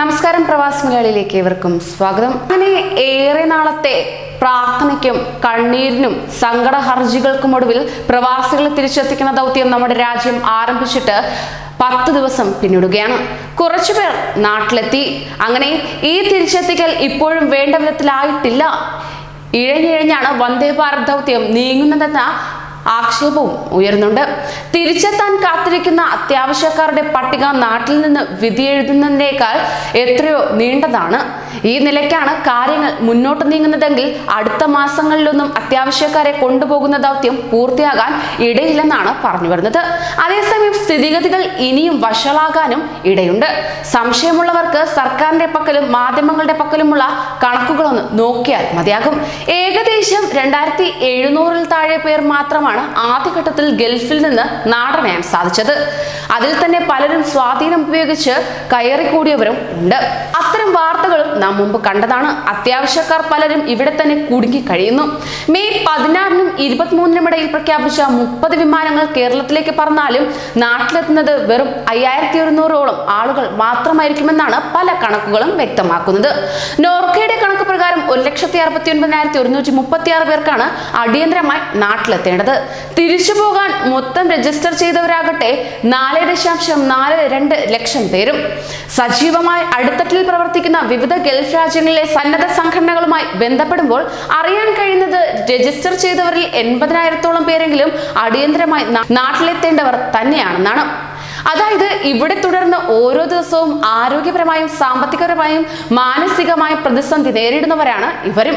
നമസ്കാരം പ്രവാസി മലയാളിയിലേക്ക് ഏവർക്കും സ്വാഗതം. അങ്ങനെ ഏറെ നാളത്തെ പ്രാർത്ഥനയ്ക്കും കണ്ണീരിനും സങ്കട ഹർജികൾക്കും ഒടുവിൽ പ്രവാസികളെ തിരിച്ചെത്തിക്കുന്ന ദൗത്യം നമ്മുടെ രാജ്യം ആരംഭിച്ചിട്ട് പത്ത് ദിവസം പിന്നിടുകയാണ്. കുറച്ചു പേർ നാട്ടിലെത്തി. അങ്ങനെ ഈ തിരിച്ചെത്തിക്കൽ ഇപ്പോഴും വേണ്ട വിധത്തിലായിട്ടില്ല. ഇഴഞ്ഞിഴഞ്ഞാണ് വന്ദേ ഭാരത് ദൗത്യം നീങ്ങുന്നതെന്ന ആക്ഷേപവും ഉയർന്നുണ്ട്. തിരിച്ചെത്താൻ കാത്തിരിക്കുന്ന അത്യാവശ്യക്കാരുടെ പട്ടിക നാട്ടിൽ നിന്ന് വിധിയെഴുതുന്നതിനേക്കാൾ എത്രയോ നീണ്ടതാണ്. ഈ നിലയ്ക്കാണ് കാര്യങ്ങൾ മുന്നോട്ട് നീങ്ങുന്നതെങ്കിൽ അടുത്ത മാസങ്ങളിലൊന്നും അത്യാവശ്യക്കാരെ കൊണ്ടുപോകുന്ന ദൗത്യം പൂർത്തിയാകാൻ ഇടയില്ലെന്നാണ് പറഞ്ഞു വരുന്നത്. അതേസമയം സ്ഥിതിഗതികൾ ഇനിയും വഷളാകാനും ഇടയുണ്ട്. സംശയമുള്ളവർക്ക് സർക്കാരിന്റെ പക്കലും മാധ്യമങ്ങളുടെ പക്കലുമുള്ള കണക്കുകളൊന്ന് നോക്കിയാൽ മതിയാകും. ഏകദേശം രണ്ടായിരത്തി എഴുന്നൂറിൽ താഴെ പേർ മാത്രമാണ് ആദ്യഘട്ടത്തിൽ ഗൾഫിൽ നിന്ന് നാടനയാൻ സാധിച്ചത്. അതിൽ തന്നെ പലരും സ്വാധീനം ഉപയോഗിച്ച് കയറിക്കൂടിയവരും ഉണ്ട്. അത്തരം വാർത്തകളും നാം മുമ്പ് കണ്ടതാണ്. അത്യാവശ്യക്കാർ പലരും ഇവിടെ തന്നെ കുടുങ്ങി കഴിയുന്നു. മെയ് പതിനാറിനും ഇരുപത്തിമൂന്നിനും ഇടയിൽ പ്രഖ്യാപിച്ച മുപ്പത് വിമാനങ്ങൾ കേരളത്തിലേക്ക് പറഞ്ഞാലും നാട്ടിലെത്തുന്നത് വെറും അയ്യായിരത്തി ഒരുന്നൂറോളം ആളുകൾ മാത്രമായിരിക്കുമെന്നാണ് പല കണക്കുകളും വ്യക്തമാക്കുന്നത്. നോർക്കയുടെ കണക്ക് പ്രകാരം ഒരു ലക്ഷത്തി അറുപത്തി ഒൻപതിനായിരത്തി ഒരുന്നൂറ്റി മുപ്പത്തി ആറ് പേർക്കാണ് അടിയന്തരമായി നാട്ടിലെത്തേണ്ടത്. തിരിച്ചു പോകാൻ മൊത്തം രജിസ്റ്റർ ചെയ്തവരാകട്ടെ നാല് ദശാംശം നാല് രണ്ട് ലക്ഷം പേരും. സജീവമായി അടിത്തട്ടിൽ പ്രവർത്തിക്കുന്ന വിവിധ ഗൾഫ് രാജ്യങ്ങളിലെ സന്നദ്ധ സംഘടനകളുമായി ബന്ധപ്പെടുമ്പോൾ അറിയാൻ കഴിയുന്നത് രജിസ്റ്റർ ചെയ്തവരിൽ എൺപതിനായിരത്തോളം പേരെങ്കിലും അടിയന്തരമായി നാട്ടിലെത്തേണ്ടവർ തന്നെയാണെന്നാണ്. അതായത് ഇവിടെ തുടർന്ന് ഓരോ ദിവസവും ആരോഗ്യപരമായും സാമ്പത്തികപരമായും മാനസികമായും പ്രതിസന്ധി നേരിടുന്നവരാണ് ഇവരും.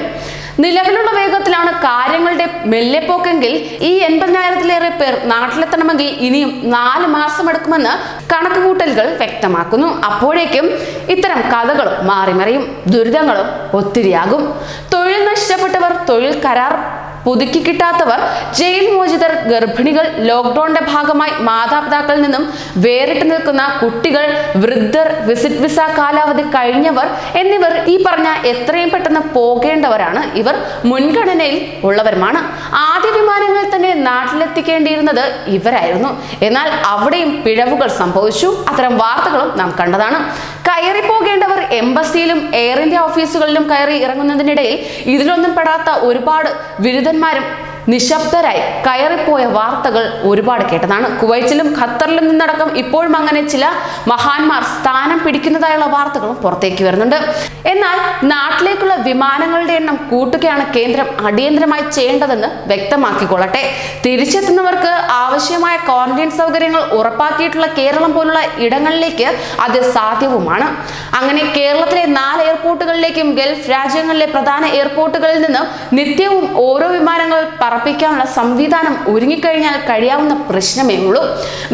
നിലവിലുള്ള വേഗത്തിലാണ് കാര്യങ്ങളുടെ മെല്ലെപ്പോക്കെങ്കിൽ ഈ എൺപതിനായിരത്തിലേറെ പേർ നാട്ടിലെത്തണമെങ്കിൽ ഇനിയും നാല് മാസം എടുക്കുമെന്ന് കണക്കുകൂട്ടലുകൾ വ്യക്തമാക്കുന്നു. അപ്പോഴേക്കും ഇത്തരം കഥകളും മാറിമറിയും. ദുരിതങ്ങളും ഒത്തിരിയാകും. തൊഴിൽ നഷ്ടപ്പെട്ടവർ തൊഴിൽ കരാർ പുതുക്കി കിട്ടാത്തവർ ജയിൽ മോചിതർ ഗർഭിണികൾ ലോക്ക്ഡൌണിന്റെ ഭാഗമായി മാതാപിതാക്കളിൽ നിന്നും വേറിട്ട് നിൽക്കുന്ന കുട്ടികൾ വൃദ്ധർ വിസിറ്റ് വിസ കാലാവധി കഴിഞ്ഞവർ എന്നിവർ ഈ പറഞ്ഞ എത്രയും പെട്ടെന്ന് പോകേണ്ടവരാണ്. ഇവർ മുൻഗണനയിൽ ഉള്ളവരുമാണ്. ആദ്യ വിമാനങ്ങളിൽ തന്നെ നാട്ടിലെത്തിക്കേണ്ടിയിരുന്നത് ഇവരായിരുന്നു. എന്നാൽ അവിടെയും പിഴവുകൾ സംഭവിച്ചു. അത്തരം വാർത്തകളും നാം കണ്ടതാണ്. കയറി പോകേണ്ടവർ എംബസിയിലും എയർ ഇന്ത്യ ഓഫീസുകളിലും കയറി ഇറങ്ങുന്നതിനിടയിൽ ഇതിലൊന്നും പെടാത്ത ഒരുപാട് ബിരുദന്മാരും നിശബ്ദരായി കയറിപ്പോയ വാർത്തകൾ ഒരുപാട് കേട്ടതാണ്. കുവൈറ്റിലും ഖത്തറിലും നിന്നടക്കം ഇപ്പോഴും അങ്ങനെ ചില മഹാന്മാർ സ്ഥാനം പിടിക്കുന്നതായുള്ള വാർത്തകളും പുറത്തേക്ക് വരുന്നുണ്ട്. എന്നാൽ നാട്ടിലേക്കുള്ള വിമാനങ്ങളുടെ എണ്ണം കൂട്ടുകയാണ് കേന്ദ്രം അടിയന്തരമായി ചെയ്യേണ്ടതെന്ന് വ്യക്തമാക്കിക്കൊള്ളട്ടെ. തിരിച്ചെത്തുന്നവർക്ക് ആവശ്യമായ ക്വാറന്റൈൻ സൗകര്യങ്ങൾ ഉറപ്പാക്കിയിട്ടുള്ള കേരളം പോലുള്ള ഇടങ്ങളിലേക്ക് അത് സാധ്യവുമാണ്. അങ്ങനെ കേരളത്തിലെ നാല് എയർപോർട്ടുകളിലേക്കും ഗൾഫ് രാജ്യങ്ങളിലെ പ്രധാന എയർപോർട്ടുകളിൽ നിന്ന് നിത്യവും ഓരോ വിമാനങ്ങൾ പറപ്പിക്കാനുള്ള സംവിധാനം ഒരുങ്ങിക്കഴിഞ്ഞാൽ കഴിയാവുന്ന പ്രശ്നമേ ഉള്ളൂ.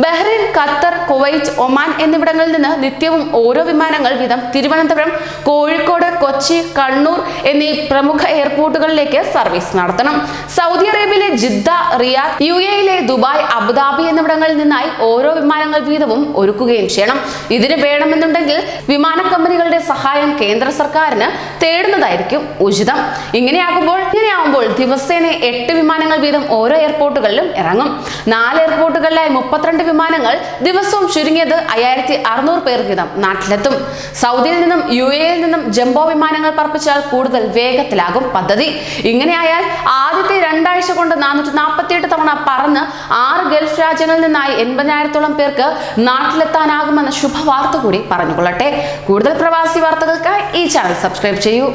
ബഹ്റൈൻ ഖത്തർ കുവൈറ്റ് ഒമാൻ എന്നിവിടങ്ങളിൽ നിന്ന് നിത്യവും ഓരോ വിമാനങ്ങൾ വീതം തിരുവനന്തപുരം കോഴിക്കോട് കൊച്ചി കണ്ണൂർ എന്നീ പ്രമുഖ എയർപോർട്ടുകളിലേക്ക് സർവീസ് നടത്തണം. സൗദി അറേബ്യയിലെ ജിദ്ദ റിയാദ് യു എയിലെ ദുബായ് അബുദാബി എന്നിവിടങ്ങളിൽ നിന്നായി ഓരോ വിമാനങ്ങൾ വീതവും ഒരുക്കുകയും ചെയ്യണം. ഇതിന് വേണമെന്നുണ്ടെങ്കിൽ വിമാന കമ്പനികളുടെ സഹായം കേന്ദ്ര സർക്കാരിന് തേടുന്നതായിരിക്കും ഉചിതം. ഇങ്ങനെയാകുമ്പോൾ ഇങ്ങനെയാകുമ്പോൾ ദിവസേന എട്ട് വിമാനങ്ങൾ വീതം ഓരോ എയർപോർട്ടുകളിലും ഇറങ്ങും. നാല് എയർപോർട്ടുകളിലായി മുപ്പത്തിരണ്ട് വിമാനങ്ങൾ ദിവസവും ചുരുങ്ങിയത് അയ്യായിരത്തി അറുന്നൂറ് പേർ വീതം നാട്ടിലെത്തും. സൗദിയിൽ നിന്നും യു എയിൽ നിന്നും ജംബോ വിമാനങ്ങൾ പറപ്പിച്ചാൽ കൂടുതൽ വേഗത്തിലാകും പദ്ധതി. ഇങ്ങനെയായാൽ ആദ്യത്തെ രണ്ടാഴ്ച കൊണ്ട് നാനൂറ്റി നാൽപ്പത്തിയെട്ട് തവണ പറന്ന് ആറ് ഗൾഫ് രാജ്യങ്ങളിൽ നിന്നായി എൺപതിനായിരത്തോളം പേർക്ക് നാട്ടിലെത്താനാകുമെന്ന ശുഭവാർത്ത കൂടി പറഞ്ഞുകൊള്ളട്ടെ. കൂടുതൽ പ്രവാസി വാർത്തകൾക്കായി ഈ ചാനൽ സബ്സ്ക്രൈബ് ചെയ്യൂ.